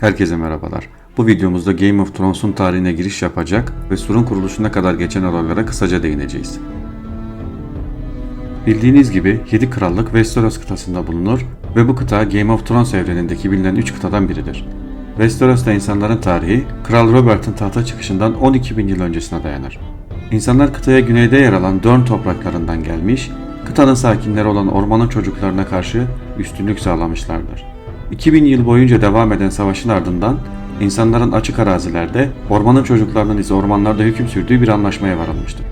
Herkese merhabalar. Bu videomuzda Game of Thrones'un tarihine giriş yapacak ve surun kuruluşuna kadar geçen olaylara kısaca değineceğiz. Bildiğiniz gibi 7 krallık Westeros kıtasında bulunur ve bu kıta Game of Thrones evrenindeki bilinen 3 kıtadan biridir. Westeros'ta insanların tarihi, Kral Robert'ın tahta çıkışından 12 bin yıl öncesine dayanır. İnsanlar kıtaya güneyde yer alan Dorne topraklarından gelmiş, kıtanın sakinleri olan ormanın çocuklarına karşı üstünlük sağlamışlardır. 2000 yıl boyunca devam eden savaşın ardından insanların açık arazilerde, ormanın çocuklarının ise ormanlarda hüküm sürdüğü bir anlaşmaya varılmıştır.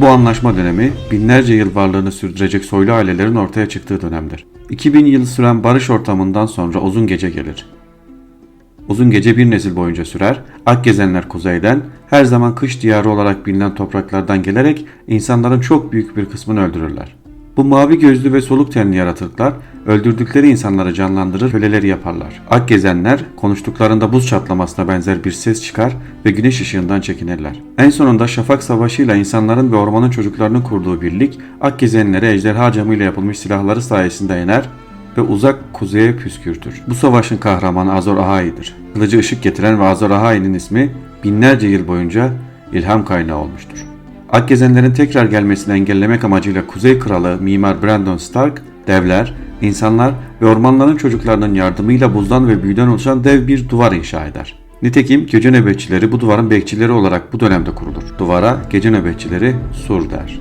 Bu anlaşma dönemi binlerce yıl varlığını sürdürecek soylu ailelerin ortaya çıktığı dönemdir. 2000 yıl süren barış ortamından sonra uzun gece gelir. Uzun gece bir nesil boyunca sürer. Akgezenler kuzeyden, her zaman kış diyarı olarak bilinen topraklardan gelerek insanların çok büyük bir kısmını öldürürler. Bu mavi gözlü ve soluk tenli yaratıklar öldürdükleri insanları canlandırır, köleleri yaparlar. Akgezenler konuştuklarında buz çatlamasına benzer bir ses çıkar ve güneş ışığından çekinirler. En sonunda şafak savaşıyla insanların ve ormanın çocuklarının kurduğu birlik Akgezenlere ejderha camıyla yapılmış silahları sayesinde yener ve uzak kuzeye püskürtür. Bu savaşın kahramanı Azor Ahai'dir. Kılıcı ışık getiren ve Azor Ahai'nin ismi binlerce yıl boyunca ilham kaynağı olmuştur. Akgezenlerin tekrar gelmesini engellemek amacıyla Kuzey Kralı Mimar Brandon Stark, devler, insanlar ve ormanların çocuklarının yardımıyla buzdan ve büyüden oluşan dev bir duvar inşa eder. Nitekim gece nöbetçileri bu duvarın bekçileri olarak bu dönemde kurulur. Duvara gece nöbetçileri sur der.